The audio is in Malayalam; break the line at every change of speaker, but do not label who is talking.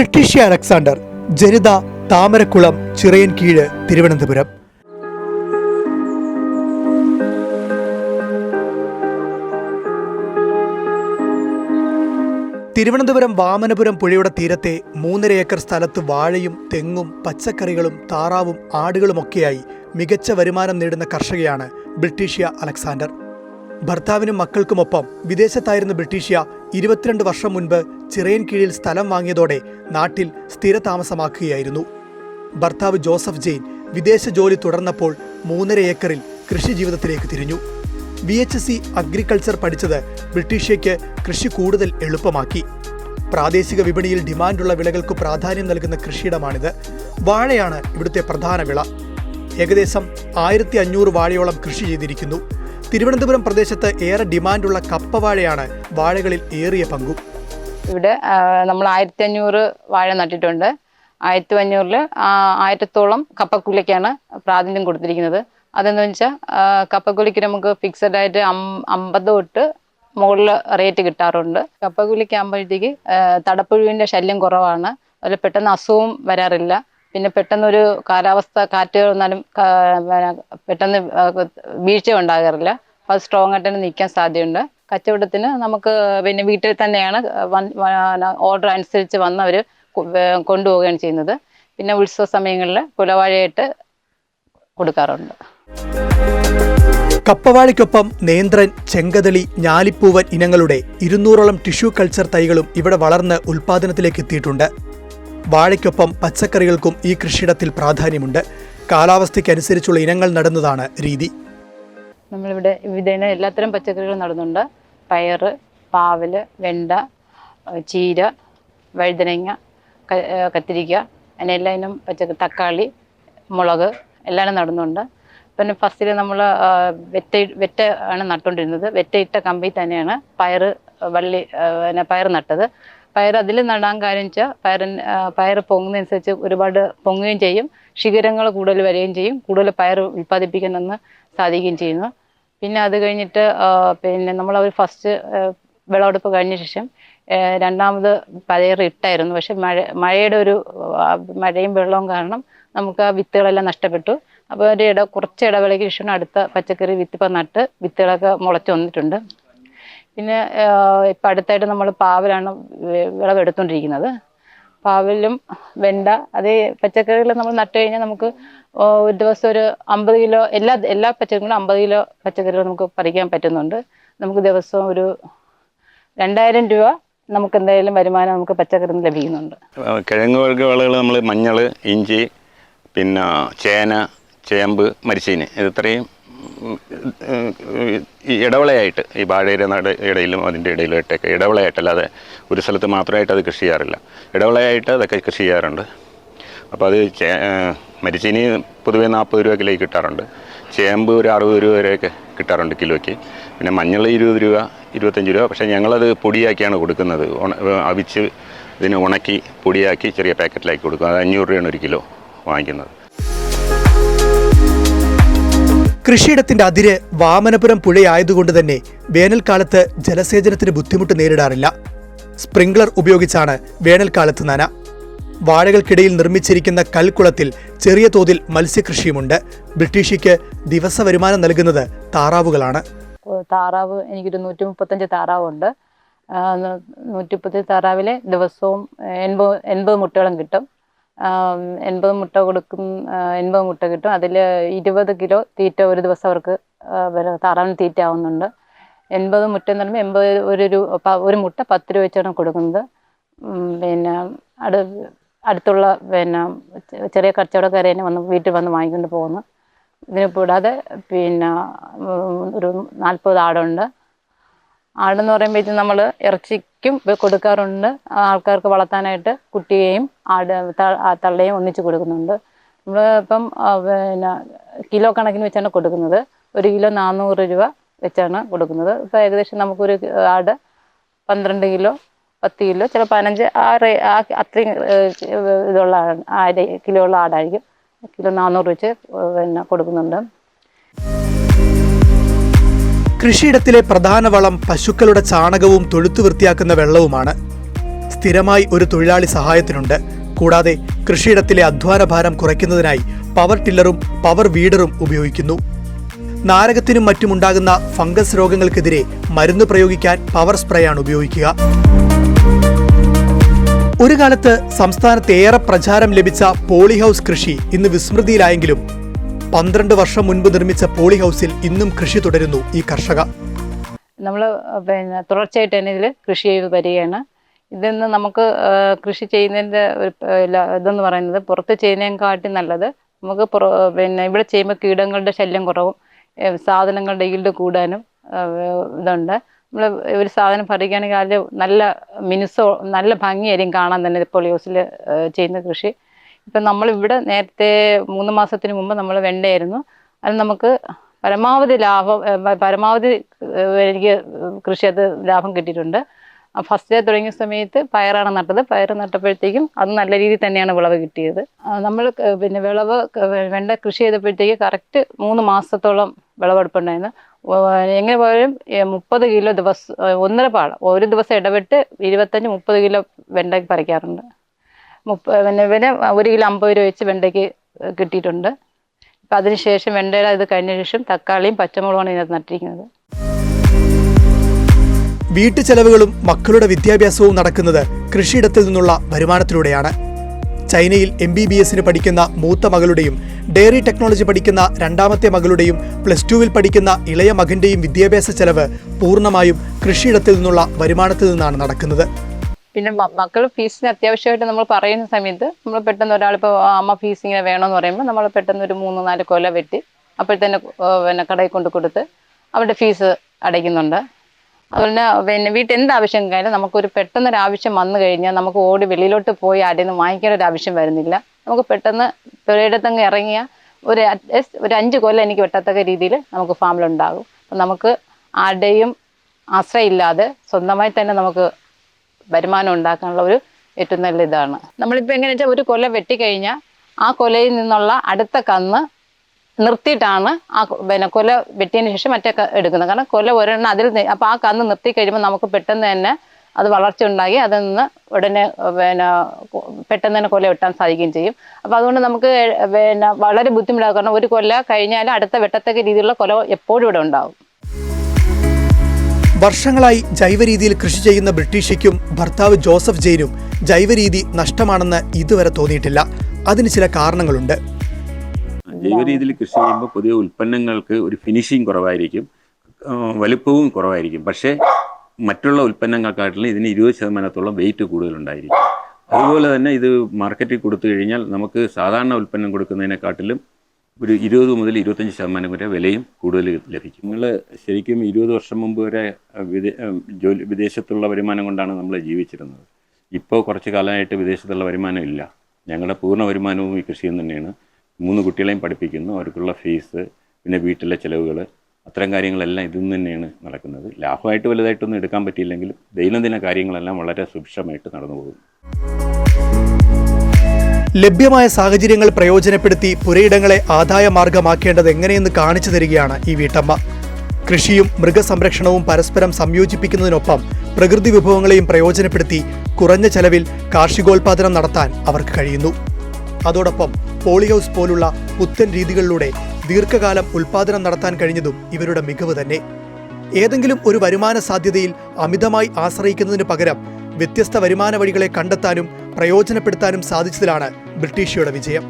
ബ്രിട്ടീഷ്യ അലക്സാണ്ടർ ജനിത താമരക്കുളം ചിറയൻ കീഴ് തിരുവനന്തപുരം. തിരുവനന്തപുരം വാമനപുരം പുഴയുടെ തീരത്തെ മൂന്നര ഏക്കർ സ്ഥലത്ത് വാഴയും തെങ്ങും പച്ചക്കറികളും താറാവും ആടുകളുമൊക്കെയായി മികച്ച വരുമാനം നേടുന്ന കർഷകയാണ് ബ്രിട്ടീഷ്യ അലക്സാണ്ടർ. ഭർത്താവിനും മക്കൾക്കുമൊപ്പം വിദേശത്തായിരുന്ന ബ്രിട്ടീഷ്യ ഇരുപത്തിരണ്ട് വർഷം മുൻപ് ചിറയൻ കീഴിൽ സ്ഥലം വാങ്ങിയതോടെ നാട്ടിൽ സ്ഥിരതാമസമാക്കുകയായിരുന്നു. ഭർത്താവ് ജോസഫ് ജെയിൻ വിദേശ ജോലി തുടർന്നപ്പോൾ മൂന്നര ഏക്കറിൽ കൃഷി ജീവിതത്തിലേക്ക് തിരിഞ്ഞു. വി എച്ച് സി അഗ്രികൾച്ചർ പഠിച്ചത് ബ്രിട്ടീഷ്യയ്ക്ക് കൃഷി കൂടുതൽ എളുപ്പമാക്കി. പ്രാദേശിക വിപണിയിൽ ഡിമാൻഡുള്ള വിളകൾക്ക് പ്രാധാന്യം നൽകുന്ന കൃഷിയിടമാണിത്. വാഴയാണ് ഇവിടുത്തെ പ്രധാന വിള. ഏകദേശം ആയിരത്തി അഞ്ഞൂറ് വാഴയോളം കൃഷി ചെയ്തിരിക്കുന്നു. തിരുവനന്തപുരം പ്രദേശത്ത് ഏറെ ഡിമാൻഡുള്ള കപ്പവാഴയാണ് വാഴകളിൽ ഏറിയ പങ്കും.
ഇവിടെ നമ്മൾ ആയിരത്തി അഞ്ഞൂറ് വാഴ നട്ടിട്ടുണ്ട്. ആയിരത്തി അഞ്ഞൂറിൽ ആയിരത്തോളം കപ്പക്കുലിക്കാണ് പ്രാതിനിധ്യം കൊടുത്തിരിക്കുന്നത്. അതെന്ന് വെച്ചാൽ കപ്പക്കുലിക്ക് നമുക്ക് ഫിക്സഡ് ആയിട്ട് അമ്പത് തൊട്ട് മുകളിൽ റേറ്റ് കിട്ടാറുണ്ട്. കപ്പക്കൂലിക്ക് ആകുമ്പോഴത്തേക്ക് തടപ്പുഴുവിന്റെ ശല്യം കുറവാണ്. അതുപോലെ പെട്ടെന്ന് അസുഖവും വരാറില്ല. പിന്നെ പെട്ടെന്നൊരു കാലാവസ്ഥ കാറ്റുകൾ വന്നാലും പെട്ടെന്ന് വീഴ്ച ഉണ്ടാകാറില്ല അത് സ്ട്രോങ് ആയിട്ട് തന്നെ നിൽക്കാൻ സാധ്യതയുണ്ട്. കച്ചവടത്തിന് നമുക്ക് പിന്നെ വീട്ടിൽ തന്നെയാണ് ഓർഡർ അനുസരിച്ച് വന്നവർ കൊണ്ടുപോവുകയാണ് ചെയ്യുന്നത്. പിന്നെ ഉത്സവ സമയങ്ങളിൽ കുലവാഴയായിട്ട് കൊടുക്കാറുണ്ട്.
കപ്പവാഴയ്ക്കൊപ്പം നേന്ത്രൻ ചെങ്കതളി ഞാലിപ്പൂവൻ ഇനങ്ങളുടെ ഇരുന്നൂറോളം ടിഷ്യൂ കൾച്ചർ തൈകളും ഇവിടെ വളർന്ന് ഉൽപാദനത്തിലേക്ക് എത്തിയിട്ടുണ്ട്. വാഴയ്ക്കൊപ്പം പച്ചക്കറികൾക്കും ഈ കൃഷിയിടത്തിൽ പ്രാധാന്യമുണ്ട്. കാലാവസ്ഥയ്ക്കനുസരിച്ചുള്ള ഇനങ്ങൾ നടുന്നതാണ് രീതി.
നമ്മളിവിടെ വിധേന എല്ലാത്തരം പച്ചക്കറികൾ നടുന്നുണ്ട്. പയർ പാവൽ വെണ്ട ചീര വഴുതനങ്ങ കത്തിരിക്ക അങ്ങനെ എല്ലാ ഇനം പച്ചക്കറി തക്കാളി മുളക് എല്ലാം നടുന്നുണ്ട്. പിന്നെ ഫസ്റ്റിൽ നമ്മൾ വെറ്റ വെറ്റ ആണ് നട്ടുകൊണ്ടിരുന്നത് വെറ്റ ഇട്ട കമ്പി തന്നെയാണ് പയർ വള്ളി പിന്നെ പയർ നട്ടത്. പയർ അതിൽ നടാൻ കാര്യം വെച്ചാൽ പയറിൻ പയർ പൊങ്ങുന്നതനുസരിച്ച് ഒരുപാട് പൊങ്ങുകയും ചെയ്യും. ശിഖരങ്ങൾ കൂടുതൽ വരികയും ചെയ്യും. കൂടുതൽ പയർ ഉൽപ്പാദിപ്പിക്കാനൊന്ന് സാധിക്കുകയും ചെയ്യുന്നു. പിന്നെ അത് കഴിഞ്ഞിട്ട് പിന്നെ നമ്മൾ അവർ ഫസ്റ്റ് വിളവെടുപ്പ് കഴിഞ്ഞ ശേഷം രണ്ടാമത് പയർ ഇട്ടായിരുന്നു. പക്ഷെ മഴ മഴയുടെ ഒരു മഴയും വെള്ളവും കാരണം നമുക്ക് ആ വിത്തുകളെല്ലാം നഷ്ടപ്പെട്ടു. അപ്പോൾ ഒരു ഇട കുറച്ച് ഇടവേളയ്ക്ക് ശേഷം അടുത്ത പച്ചക്കറി വിത്ത് ഇപ്പം നട്ട് വിത്തുകളൊക്കെ മുളച്ച് വന്നിട്ടുണ്ട്. പിന്നെ ഇപ്പം അടുത്തായിട്ട് നമ്മൾ പാവലാണ് വിളവെടുത്തോണ്ടിരിക്കുന്നത്. പാവലും വെണ്ട അതേ പച്ചക്കറികൾ നമ്മൾ നട്ട് കഴിഞ്ഞാൽ നമുക്ക് ഒരു ദിവസം ഒരു അമ്പത് കിലോ എല്ലാ എല്ലാ പച്ചക്കറികളും അമ്പത് കിലോ പച്ചക്കറികൾ നമുക്ക് പറിക്കാൻ പറ്റുന്നുണ്ട്. നമുക്ക് ദിവസവും ഒരു രണ്ടായിരം രൂപ നമുക്ക് എന്തായാലും വരുമാനം നമുക്ക് പച്ചക്കറിയിൽ നിന്ന് ലഭിക്കുന്നുണ്ട്.
കിഴങ്ങ് വർഗ വിളകൾ നമ്മൾ മഞ്ഞൾ ഇഞ്ചി പിന്നെ ചേന ചേമ്പ് മരിച്ചീന് ഇത് ഇത്രയും ഈ ഇടവിളയായിട്ട് ഈ വാഴയുടെ നട ഇടയിലും അതിന്റെ ഇടയിലായിട്ടൊക്കെ ഇടവിളയായിട്ടല്ലാതെ ഒരു സ്ഥലത്ത് മാത്രമായിട്ട് അത് കൃഷി ചെയ്യാറില്ല. ഇടവളയായിട്ട് അതൊക്കെ കൃഷി ചെയ്യാറുണ്ട്. അപ്പോൾ അത് മരിച്ചീനി പൊതുവേ നാൽപ്പത് രൂപ കിലോയ്ക്ക് കിട്ടാറുണ്ട്. ചേമ്പ് ഒരു അറുപത് രൂപ വരെയൊക്കെ കിട്ടാറുണ്ട് കിലോയ്ക്ക്. പിന്നെ മഞ്ഞൾ ഇരുപത് രൂപ ഇരുപത്തഞ്ച് രൂപ. പക്ഷേ ഞങ്ങളത് പൊടിയാക്കിയാണ് കൊടുക്കുന്നത്. അവിച്ച് ഇതിന് ഉണക്കി പൊടിയാക്കി ചെറിയ പാക്കറ്റിലാക്കി കൊടുക്കും അത് അഞ്ഞൂറ് രൂപയാണ് ഒരു കിലോ വാങ്ങിക്കുന്നത്.
കൃഷിയിടത്തിന്റെ അതിര് വാമനപുരം പുഴയായതുകൊണ്ട് തന്നെ വേനൽക്കാലത്ത് ജലസേചനത്തിന് ബുദ്ധിമുട്ട് നേരിടാറില്ല. സ്പ്രിംഗ്ലർ ഉപയോഗിച്ചാണ് വേനൽക്കാലത്ത് നന. വാഴകൾക്കിടയിൽ നിർമ്മിച്ചിരിക്കുന്ന കൽക്കുളത്തിൽ ചെറിയ തോതിൽ മത്സ്യകൃഷിയുമുണ്ട്. ബ്രിട്ടീഷിക്ക് ദിവസ വരുമാനം നൽകുന്നത് താറാവുകളാണ്.
താറാവ് എനിക്കൊരു നൂറ്റി മുപ്പത്തഞ്ച് താറാവുണ്ട് നൂറ്റി മുപ്പത്തഞ്ച് താറാവിലെ ദിവസവും എൺപത് എൺപത് മുട്ടകളും കിട്ടും. എൺപത് മുട്ട കൊടുക്കും എൺപത് മുട്ട കിട്ടും. അതിൽ ഇരുപത് കിലോ തീറ്റ ഒരു ദിവസം അവർക്ക് താറാവിന് തീറ്റ ആവുന്നുണ്ട്. എൺപത് മുട്ട എന്ന് പറയുമ്പോൾ എൺപത് ഒരു ഒരു മുട്ട പത്ത് രൂപ വെച്ചാണ് കൊടുക്കുന്നത്. പിന്നെ അടു അടുത്തുള്ള പിന്നെ ചെറിയ കച്ചവടക്കാരെ തന്നെ വന്ന് വീട്ടിൽ വന്ന് വാങ്ങിക്കൊണ്ട് പോകുന്നു. ഇതിനെ കൂടാതെ പിന്നെ ഒരു നാൽപ്പത് ആടുണ്ട്. ആടെന്ന് പറയുമ്പോഴത്തേക്കും നമ്മൾ ഇറച്ചിക്കും ഇത് കൊടുക്കാറുണ്ട്. ആൾക്കാർക്ക് വളർത്താനായിട്ട് കുട്ടിയെയും ആട് തള്ളയും ഒന്നിച്ച് കൊടുക്കുന്നുണ്ട്. നമ്മൾ ഇപ്പം പിന്നെ കിലോ കണക്കിന് വെച്ചാണ് കൊടുക്കുന്നത്. ഒരു കിലോ നാനൂറ് രൂപ വെച്ചാണ് കൊടുക്കുന്നത്. ഇപ്പോൾ ഏകദേശം നമുക്കൊരു ആട് പന്ത്രണ്ട് കിലോ പത്ത് കിലോ ചില പതിനഞ്ച് ആറ് ആ അത്രയും ഇതുള്ള ആട് കിലോ ഉള്ള ആടായിരിക്കും. കിലോ നാനൂറ് വെച്ച് പിന്നെ കൊടുക്കുന്നുണ്ട്.
കൃഷിയിടത്തിലെ പ്രധാന വളം പശുക്കളുടെ ചാണകവും തൊഴുത്തു വൃത്തിയാക്കുന്ന വെള്ളവുമാണ്. സ്ഥിരമായി ഒരു തൊഴിലാളി സഹായത്തിനുണ്ട്. കൂടാതെ കൃഷിയിടത്തിലെ അധ്വാന ഭാരം കുറയ്ക്കുന്നതിനായി പവർ ടില്ലറും പവർ വീഡറും ഉപയോഗിക്കുന്നു. നാരകത്തിനും മറ്റുമുണ്ടാകുന്ന ഫംഗസ് രോഗങ്ങൾക്കെതിരെ മരുന്ന് പ്രയോഗിക്കാൻ പവർ സ്പ്രേയാണ് ഉപയോഗിക്കുക. ഒരു കാലത്ത് സംസ്ഥാനത്ത് ഏറെ പ്രചാരം ലഭിച്ച പോളിഹൌസ് കൃഷി ഇന്ന് വിസ്മൃതിയിലായെങ്കിലും പന്ത്രണ്ട് വർഷം മുൻപ് നിർമ്മിച്ച പോളി ഹൗസിൽ ഇന്നും കൃഷി തുടരുന്നു ഈ കർഷക.
നമ്മൾ പിന്നെ തുടർച്ചയായിട്ട് തന്നെ ഇതിൽ കൃഷി ചെയ്ത് വരികയാണ്. ഇതിൽ നിന്ന് നമുക്ക് കൃഷി ചെയ്യുന്നതിന്റെ ഒരു ഇതെന്ന് പറയുന്നത് പുറത്ത് ചെയ്യുന്നതിനെക്കാട്ടി നല്ലത് നമുക്ക് പിന്നെ ഇവിടെ ചെയ്യുമ്പോൾ കീടങ്ങളുടെ ശല്യം കുറവും സാധനങ്ങളുടെ ഈൽഡ് കൂടാനും ഇതുണ്ട്. നമ്മൾ ഒരു സാധനം പറയുകയാണെങ്കിൽ അതിൽ നല്ല മിനുസോ നല്ല ഭംഗിയായിരിക്കും കാണാൻ തന്നെ ഇപ്പോൾ യൂസിൽ ചെയ്യുന്ന കൃഷി. ഇപ്പം നമ്മളിവിടെ നേരത്തെ മൂന്ന് മാസത്തിന് മുമ്പ് നമ്മൾ വെണ്ടയായിരുന്നു. അത് നമുക്ക് പരമാവധി ലാഭം പരമാവധി എനിക്ക് കൃഷി അത് ലാഭം കിട്ടിയിട്ടുണ്ട്. ഫസ്റ്റ് ഡേ തുടങ്ങിയ സമയത്ത് പയറാണ് നട്ടത്. പയർ നട്ടപ്പോഴത്തേക്കും അത് നല്ല രീതിയിൽ തന്നെയാണ് വിളവ് കിട്ടിയത്. നമ്മൾ പിന്നെ വിളവ് വെണ്ട കൃഷി ചെയ്തപ്പോഴത്തേക്ക് കറക്റ്റ് മൂന്ന് മാസത്തോളം വിളവെടുപ്പുണ്ടായിരുന്നു. എങ്ങനെ പോയാലും മുപ്പത് കിലോ ദിവസം ഒന്നര പാടം ഒരു ദിവസം ഇടവിട്ട് ഇരുപത്തഞ്ച് മുപ്പത് കിലോ വെണ്ടയ്ക്ക് പറിക്കാറുണ്ട്. മുപ്പ പിന്നെ പിന്നെ ഒരു കിലോ അമ്പത് രൂപ വെച്ച് വെണ്ടയ്ക്ക് കിട്ടിയിട്ടുണ്ട്. അപ്പം അതിനുശേഷം വെണ്ടയുടെ ഇത് കഴിഞ്ഞ ശേഷം തക്കാളിയും പച്ചമുളകാണ് ഇതിനകത്ത് നട്ടിരിക്കുന്നത്.
വീട്ടു ചെലവുകളും മക്കളുടെ വിദ്യാഭ്യാസവും നടക്കുന്നത് കൃഷിയിടത്തിൽ നിന്നുള്ള വരുമാനത്തിലൂടെയാണ്. ചൈനയിൽ എം ബി ബി എസിന് പഠിക്കുന്ന മൂത്ത മകളുടെയും ഡെയറി ടെക്നോളജി പഠിക്കുന്ന രണ്ടാമത്തെ മകളുടെയും പ്ലസ് ടുവിൽ പഠിക്കുന്ന ഇളയ മകന്റെയും വിദ്യാഭ്യാസ ചെലവ് പൂർണമായും കൃഷിയിടത്തിൽ നിന്നുള്ള വരുമാനത്തിൽ നിന്നാണ് നടക്കുന്നത്.
പിന്നെ മക്കൾ ഫീസിന് അത്യാവശ്യമായിട്ട് നമ്മൾ പറയുന്ന സമയത്ത് നമ്മൾ പെട്ടെന്ന് ഒരാളിപ്പോൾ അമ്മ ഫീസ് ഇങ്ങനെ വേണമെന്ന് പറയുമ്പോൾ നമ്മൾ പെട്ടെന്ന് ഒരു മൂന്ന് നാല് കൊല വെട്ടി അപ്പോഴത്തന്നെ പിന്നെ കടയിൽ കൊണ്ട് കൊടുത്ത് അവരുടെ ഫീസ് അടയ്ക്കുന്നുണ്ട്. അതുപോലെ പിന്നെ വീട്ടിൽ എന്ത് ആവശ്യം കഴിഞ്ഞാലും നമുക്കൊരു പെട്ടെന്നൊരു ആവശ്യം വന്നു കഴിഞ്ഞാൽ നമുക്ക് ഓടി വെളിയിലോട്ട് പോയി ആരുടെ നിന്ന് വാങ്ങിക്കേണ്ട ഒരു ആവശ്യം വരുന്നില്ല. നമുക്ക് പെട്ടെന്ന് പുഴയിടത്തങ്ങ് ഇറങ്ങിയ ഒരു അറ്റ്ലീസ്റ്റ് ഒരു അഞ്ച് കൊല്ലം എനിക്ക് വെട്ടത്തക്ക രീതിയിൽ നമുക്ക് ഫാമിലുണ്ടാകും. അപ്പം നമുക്ക് ആരുടെയും ആശ്രയമില്ലാതെ സ്വന്തമായി തന്നെ നമുക്ക് വരുമാനം ഉണ്ടാക്കാനുള്ള ഒരു ഏറ്റവും നല്ല ഇതാണ്. നമ്മളിപ്പോൾ എങ്ങനെ വെച്ചാൽ ഒരു കൊല വെട്ടിക്കഴിഞ്ഞാൽ ആ കൊലയിൽ നിന്നുള്ള അടുത്ത കന്ന് നിർത്തിയിട്ടാണ് ആ പിന്നെ കൊല വെട്ടിയതിന് ശേഷം മറ്റേ എടുക്കുന്നത്. കാരണം കൊല ഒരെണ്ണം അതിൽ അപ്പോൾ ആ കന്ന് നിർത്തി കഴിയുമ്പോൾ നമുക്ക് പെട്ടെന്ന് തന്നെ അത് വളർച്ച ഉണ്ടാക്കി അതിൽ നിന്ന് ഉടനെ പിന്നെ പെട്ടെന്ന് തന്നെ കൊല വെട്ടാൻ സാധിക്കുകയും ചെയ്യും. അപ്പോൾ അതുകൊണ്ട് നമുക്ക് പിന്നെ വളരെ ബുദ്ധിമുട്ടാകും. കാരണം ഒരു കൊല കഴിഞ്ഞാൽ അടുത്ത വെട്ടത്തക്ക രീതിയിലുള്ള കൊല എപ്പോഴും ഇവിടെ ഉണ്ടാവും.
വർഷങ്ങളായി ജൈവരീതിയിൽ കൃഷി ചെയ്യുന്ന ബ്രിട്ടീഷയ്ക്കും ഭർത്താവ് ജോസഫ് ജെയിനും ജൈവരീതി നഷ്ടമാണെന്ന് ഇതുവരെ തോന്നിയിട്ടില്ല. അതിന് ചില കാരണങ്ങളുണ്ട്.
ജൈവരീതിയിൽ കൃഷി ചെയ്യുമ്പോൾ പുതിയ ഉൽപ്പന്നങ്ങൾക്ക് ഒരു ഫിനിഷിങ് കുറവായിരിക്കും. വലുപ്പവും കുറവായിരിക്കും. പക്ഷേ മറ്റുള്ള ഉൽപ്പന്നങ്ങൾക്കാട്ടിലും ഇതിന് ഇരുപത് ശതമാനത്തോളം വെയിറ്റ് കൂടുതലുണ്ടായിരിക്കും. അതുപോലെ തന്നെ ഇത് മാർക്കറ്റിൽ കൊടുത്തു കഴിഞ്ഞാൽ നമുക്ക് സാധാരണ ഉൽപ്പന്നം കൊടുക്കുന്നതിനെക്കാട്ടിലും ഒരു ഇരുപത് മുതൽ ഇരുപത്തഞ്ച് ശതമാനം വരെ വിലയും കൂടുതൽ ലഭിക്കും. നിങ്ങൾ ശരിക്കും ഇരുപത് വർഷം മുമ്പ് വരെ ജോലി വിദേശത്തുള്ള വരുമാനം കൊണ്ടാണ് നമ്മൾ ജീവിച്ചിരുന്നത്. ഇപ്പോൾ കുറച്ച് കാലമായിട്ട് വിദേശത്തുള്ള വരുമാനം ഇല്ല. ഞങ്ങളുടെ പൂർണ വരുമാനവും ഈ കൃഷിയിൽ തന്നെയാണ്. മൂന്ന് കുട്ടികളെയും പഠിപ്പിക്കുന്നു. അവർക്കുള്ള ഫീസ് പിന്നെ വീട്ടിലെ ചിലവുകൾ അത്തരം കാര്യങ്ങളെല്ലാം ഇതിൽ നിന്ന് തന്നെയാണ് നടക്കുന്നത്. ലാഭമായിട്ട് വലുതായിട്ടൊന്നും എടുക്കാൻ പറ്റിയില്ലെങ്കിലും ദൈനംദിന കാര്യങ്ങളെല്ലാം വളരെ സുഭിക്ഷമായിട്ട് നടന്നു പോകും
ലഭ്യമായ സാഹചര്യങ്ങൾ പ്രയോജനപ്പെടുത്തി പുരയിടങ്ങളെ ആദായ മാർഗമാക്കേണ്ടത് എങ്ങനെയെന്ന് കാണിച്ചു തരികയാണ് ഈ വീട്ടമ്മ. കൃഷിയും മൃഗസംരക്ഷണവും പരസ്പരം സംയോജിപ്പിക്കുന്നതിനൊപ്പം പ്രകൃതി വിഭവങ്ങളെയും പ്രയോജനപ്പെടുത്തി കുറഞ്ഞ ചെലവിൽ കാർഷികോൽപാദനം നടത്താൻ അവർക്ക് കഴിയുന്നു. അതോടൊപ്പം പോളിഹൗസ് പോലുള്ള പുത്തൻ രീതികളിലൂടെ ദീർഘകാലം ഉൽപാദനം നടത്താൻ കഴിഞ്ഞതും ഇവരുടെ മികവ് തന്നെ. ഏതെങ്കിലും ഒരു വരുമാന സാധ്യതയിൽ അമിതമായി ആശ്രയിക്കുന്നതിന് പകരം വ്യത്യസ്ത വരുമാന വഴികളെ കണ്ടെത്താനും പ്രയോജനപ്പെടുത്താനും സാധിച്ചതിലാണ് ബ്രിട്ടീഷയുടെ വിജയം.